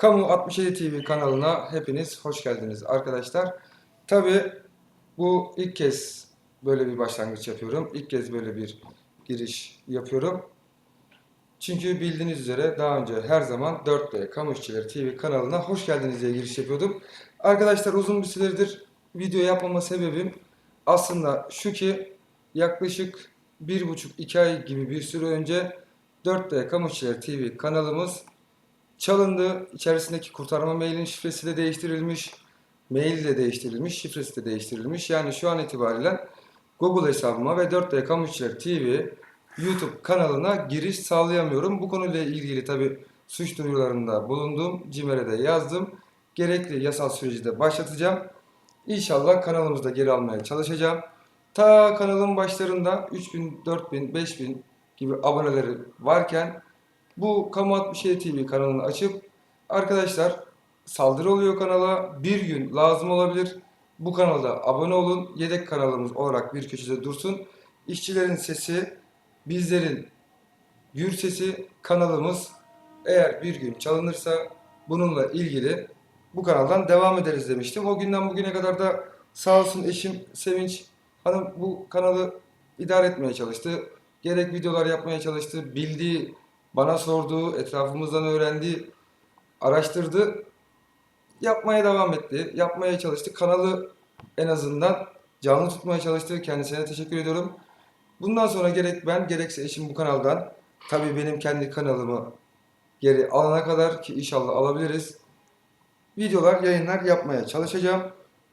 Kamu 67 TV kanalına hepiniz hoş geldiniz arkadaşlar. Tabi bu ilk kez böyle bir başlangıç yapıyorum. İlk kez böyle bir giriş yapıyorum. Çünkü bildiğiniz üzere daha önce her zaman 4D Kamu İşçileri TV kanalına hoş geldiniz diye giriş yapıyordum. Arkadaşlar uzun bir süredir video yapmama sebebim aslında şu ki yaklaşık 1,5-2 ay gibi bir süre önce 4D Kamu İşçileri TV kanalımız çalındı. İçerisindeki kurtarma mailin şifresi de değiştirilmiş. Mail de değiştirilmiş, şifresi de değiştirilmiş. Yani şu an itibariyle Google hesabıma ve 4D Kamu İşçileri TV YouTube kanalına giriş sağlayamıyorum. Bu konuyla ilgili tabi suç duyurularında bulundum. CİMER'e de yazdım. Gerekli yasal süreci de başlatacağım. İnşallah kanalımızda geri almaya çalışacağım. Ta kanalın başlarında 3000, 4000, 5000 gibi aboneleri varken bu Kamu 67 TV kanalını açıp arkadaşlar saldırı oluyor kanala. Bir gün lazım olabilir. Bu kanalda abone olun. Yedek kanalımız olarak bir köşede dursun. İşçilerin sesi, bizlerin gür sesi kanalımız eğer bir gün çalınırsa bununla ilgili bu kanaldan devam ederiz demiştim. O günden bugüne kadar da sağ olsun eşim Sevinç Hanım bu kanalı idare etmeye çalıştı. Gerek videolar yapmaya çalıştı. Bildiği, bana sorduğu, etrafımızdan öğrendiği, araştırdı. Yapmaya devam etti. Yapmaya çalıştı. Kanalı en azından canlı tutmaya çalıştı. Kendisine teşekkür ediyorum. Bundan sonra gerek ben gerekse eşim bu kanaldan tabii benim kendi kanalımı geri alana kadar ki inşallah alabiliriz. Videolar, yayınlar yapmaya çalışacağım.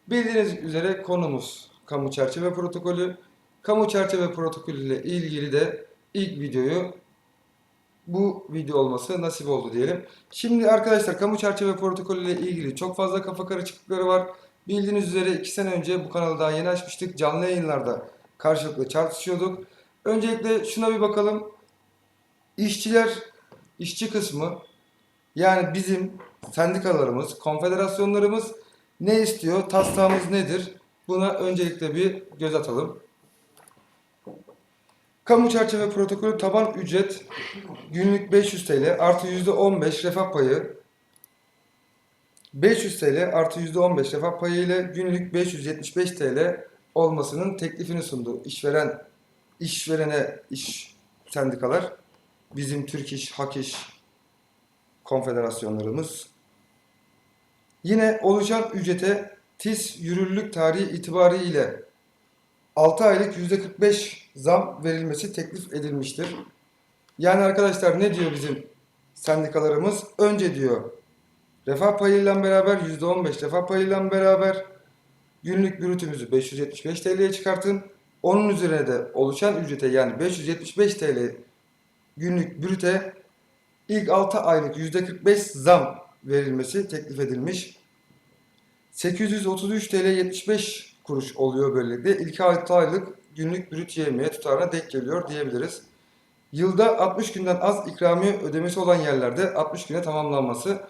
Bildiğiniz üzere konumuz kamu çerçeve protokolü. Kamu çerçeve protokolü ile ilgili de ilk videoyu bu video olması nasip oldu diyelim. Şimdi arkadaşlar kamu çerçeve protokolü ile ilgili çok fazla kafa karışıklıkları var. Bildiğiniz üzere 2 sene önce bu kanalı daha yeni açmıştık. Canlı yayınlarda karşılıklı tartışıyorduk. Öncelikle şuna bir bakalım. İşçiler, işçi kısmı yani bizim sendikalarımız, konfederasyonlarımız ne istiyor, taslağımız nedir? Buna öncelikle bir göz atalım. Kamu çerçeve protokolü taban ücret günlük 500 TL artı %15 refah payı 500 TL artı %15 refah payı ile günlük 575 TL olmasının teklifini sundu. İşveren işverene iş sendikalar bizim Türk İş, Hak İş konfederasyonlarımız yine oluşan ücrete TİS yürürlülük tarihi itibariyle 6 aylık %45 zam verilmesi teklif edilmiştir. Yani arkadaşlar ne diyor bizim sendikalarımız? Önce diyor refah payıyla beraber %15 refah payıyla beraber günlük brütümüzü 575 TL'ye çıkartın. Onun üzerine de oluşan ücrete yani 575 TL günlük brüte ilk 6 aylık %45 zam verilmesi teklif edilmiş. 833 TL 75 kuruş oluyor böylelikle. İlk 6 aylık günlük brüt yemeye tutarına denk geliyor diyebiliriz. Yılda 60 günden az ikramiye ödemesi olan yerlerde 60 güne tamamlanması.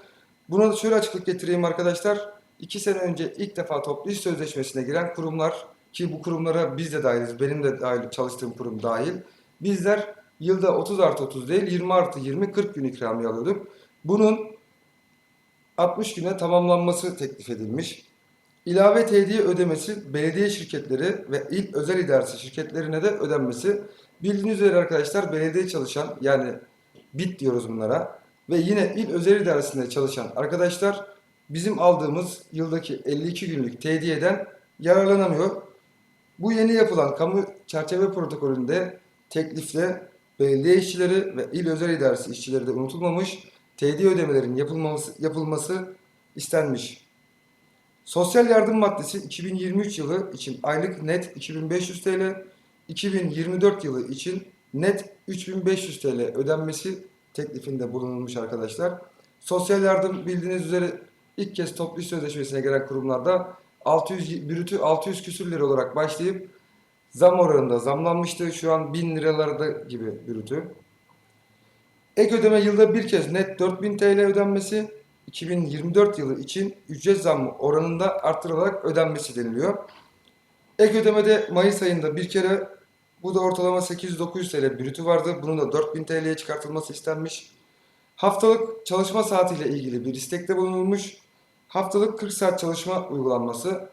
Buna da şöyle açıklık getireyim arkadaşlar. 2 sene önce ilk defa toplu iş sözleşmesine giren kurumlar ki bu kurumlara biz de dahiliz, benim de dahil çalıştığım kurum dahil. Bizler yılda 30 artı 30 değil 20 artı 20 40 gün ikramiye alıyorduk. Bunun 60 güne tamamlanması teklif edilmiş. İlave tediye ödemesi belediye şirketleri ve il özel idaresi şirketlerine de ödenmesi. Bildiğiniz üzere arkadaşlar belediye çalışan yani BİT diyoruz bunlara ve yine il özel idaresinde çalışan arkadaşlar bizim aldığımız yıldaki 52 günlük tediyeden yararlanamıyor. Bu yeni yapılan kamu çerçeve protokolünde teklifle belediye işçileri ve il özel idaresi işçileri de unutulmamış, tediye ödemelerin yapılması, yapılması istenmiş. Sosyal yardım maddesi 2023 yılı için aylık net 2500 TL, 2024 yılı için net 3500 TL ödenmesi teklifinde bulunulmuş arkadaşlar. Sosyal yardım bildiğiniz üzere ilk kez toplu sözleşmesine gelen kurumlarda 600 brütü 600 küsür lira olarak başlayıp zam oranında zamlanmıştı. Şu an 1000 liralarda gibi brütü. Ek ödeme yılda bir kez net 4000 TL ödenmesi 2024 yılı için ücret zammı oranında artırılarak ödenmesi deniliyor. Ek ödemede Mayıs ayında bir kere bu da ortalama 800-900 TL brütü vardı. Bunun da 4000 TL'ye çıkartılması istenmiş. Haftalık çalışma saatiyle ilgili bir istekte bulunulmuş. Haftalık 40 saat çalışma uygulanması.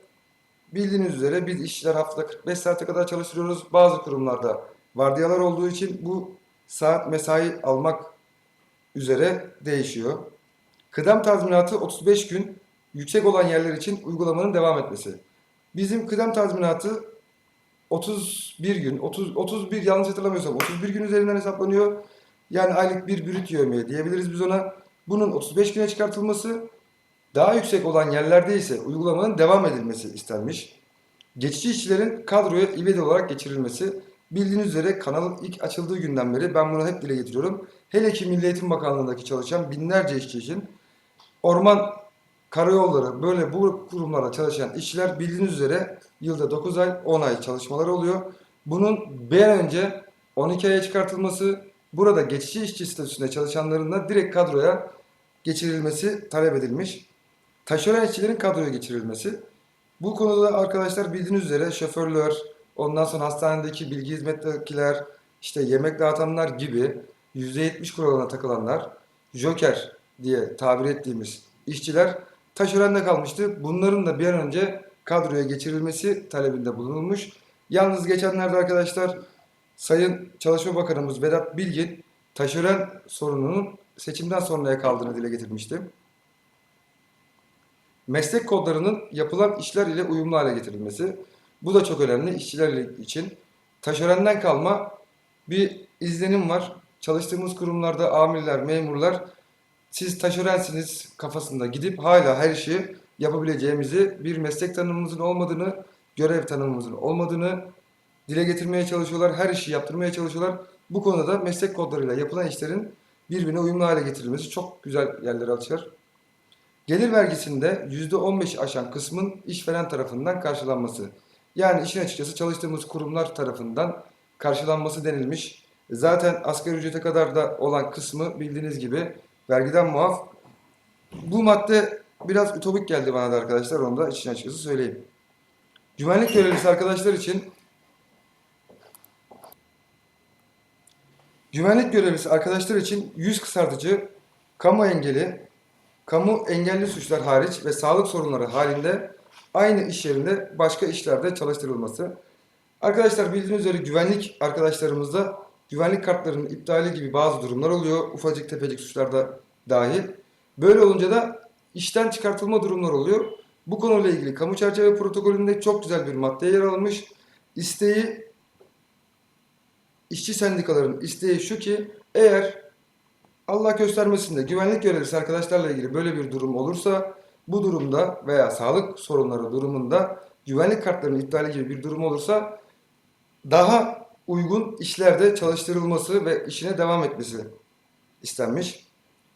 Bildiğiniz üzere biz işçiler haftada 45 saate kadar çalıştırıyoruz. Bazı kurumlarda vardiyalar olduğu için bu saat mesai almak üzere değişiyor. Kıdem tazminatı 35 gün yüksek olan yerler için uygulamanın devam etmesi. Bizim kıdem tazminatı 31 gün, 30, 31 yanlış hatırlamıyorsam 31 gün üzerinden hesaplanıyor. Yani aylık bir brüt yevmiye diyebiliriz biz ona. Bunun 35 güne çıkartılması, daha yüksek olan yerlerde ise uygulamanın devam edilmesi istenmiş. Geçici işçilerin kadroya ivedi olarak geçirilmesi. Bildiğiniz üzere kanalın ilk açıldığı günden beri ben bunu hep dile getiriyorum. Hele ki Milli Eğitim Bakanlığı'ndaki çalışan binlerce işçi için orman, karayolları böyle bu kurumlarda çalışan işçiler bildiğiniz üzere yılda 9 ay 10 ay çalışmaları oluyor. Bunun bir an önce 12 aya çıkartılması, burada geçici işçi statüsünde çalışanların da direkt kadroya geçirilmesi talep edilmiş. Taşeron işçilerin kadroya geçirilmesi. Bu konuda arkadaşlar bildiğiniz üzere şoförler, ondan sonra hastanedeki bilgi hizmettekiler, işte yemek dağıtanlar gibi %70 kuralına takılanlar, joker diye tabir ettiğimiz işçiler taşeronda kalmıştı. Bunların da bir an önce kadroya geçirilmesi talebinde bulunulmuş. Yalnız geçenlerde arkadaşlar Sayın Çalışma Bakanımız Vedat Bilgin taşeron sorununun seçimden sonraya kaldığını dile getirmişti. Meslek kodlarının yapılan işler ile uyumlu hale getirilmesi. Bu da çok önemli işçiler için. Taşerenden kalma bir izlenim var. Çalıştığımız kurumlarda amirler, memurlar siz taşerensiniz kafasında gidip hala her işi yapabileceğimizi, bir meslek tanımımızın olmadığını, görev tanımımızın olmadığını dile getirmeye çalışıyorlar. Her işi yaptırmaya çalışıyorlar. Bu konuda da meslek kodlarıyla yapılan işlerin birbirine uyumlu hale getirilmesi çok güzel yerlere açar. Gelir vergisinde %15 aşan kısmın işveren tarafından karşılanması. Yani işin açıkçası çalıştığımız kurumlar tarafından karşılanması denilmiş. Zaten asgari ücrete kadar da olan kısmı bildiğiniz gibi vergiden muaf. Bu madde biraz ütopik geldi bana da arkadaşlar. Onu da işin açıkçası söyleyeyim. Güvenlik görevlisi arkadaşlar için Güvenlik görevlisi arkadaşlar için yüz kısaltıcı, kamu engeli, kamu engelli suçlar hariç ve sağlık sorunları halinde aynı iş yerinde başka işlerde çalıştırılması. Arkadaşlar bildiğiniz üzere güvenlik arkadaşlarımızda güvenlik kartlarının iptali gibi bazı durumlar oluyor. Ufacık tefecik suçlarda dahil. Böyle olunca da işten çıkartılma durumlar oluyor. Bu konuyla ilgili kamu çerçeve protokolünde çok güzel bir madde yer almış. İsteği işçi sendikaların isteği şu ki eğer Allah göstermesin de güvenlik görevlisi arkadaşlarla ilgili böyle bir durum olursa bu durumda veya sağlık sorunları durumunda güvenlik kartlarının iptali gibi bir durum olursa daha uygun işlerde çalıştırılması ve işine devam etmesi istenmiş.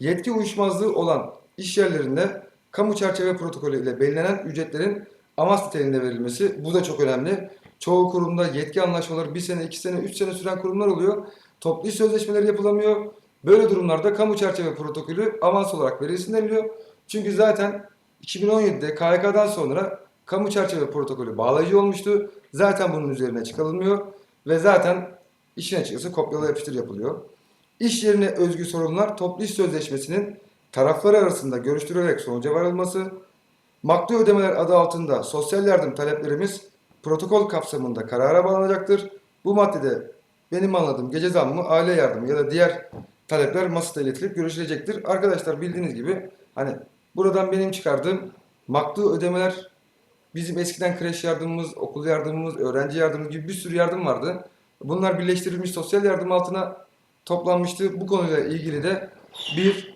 Yetki uyuşmazlığı olan iş yerlerinde kamu çerçeve protokolü ile belirlenen ücretlerin amaç niteliğinde verilmesi bu da çok önemli. Çoğu kurumda yetki anlaşmaları bir sene, iki sene, üç sene süren kurumlar oluyor. Toplu iş sözleşmeleri yapılamıyor. Böyle durumlarda kamu çerçeve protokolü avans olarak verilsin deniliyor. Çünkü zaten 2017'de KYK'dan sonra kamu çerçeve protokolü bağlayıcı olmuştu. Zaten bunun üzerine çıkarılmıyor ve zaten işin açıkçası kopyala yapıştır yapılıyor. İş yerine özgü sorunlar toplu iş sözleşmesinin tarafları arasında görüştürülerek sonuca varılması, maktu ödemeler adı altında sosyal yardım taleplerimiz protokol kapsamında karara bağlanacaktır. Bu maddede benim anladığım gece zammı, aile yardımı ya da diğer talepler masada iletilip görüşülecektir. Arkadaşlar bildiğiniz gibi hani buradan benim çıkardığım maktu ödemeler bizim eskiden kreş yardımımız, okul yardımımız, öğrenci yardımı gibi bir sürü yardım vardı. Bunlar birleştirilmiş sosyal yardım altına toplanmıştı. Bu konuyla ilgili de bir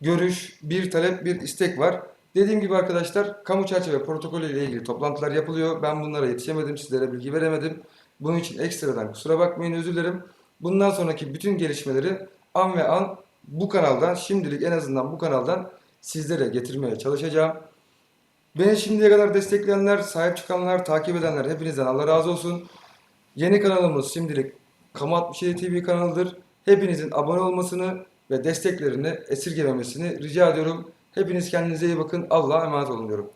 görüş, bir talep, bir istek var. Dediğim gibi arkadaşlar kamu çerçeve protokolü ile ilgili toplantılar yapılıyor. Ben bunlara yetişemedim, sizlere bilgi veremedim. Bunun için ekstradan kusura bakmayın, özür dilerim. Bundan sonraki bütün gelişmeleri an ve an bu kanaldan, şimdilik en azından bu kanaldan sizlere getirmeye çalışacağım. Beni şimdiye kadar destekleyenler, sahip çıkanlar, takip edenler hepinizden Allah razı olsun. Yeni kanalımız şimdilik Kamu 67 TV kanalıdır. Hepinizin abone olmasını ve desteklerini esirgememesini rica ediyorum. Hepiniz kendinize iyi bakın. Allah'a emanet olun diyorum.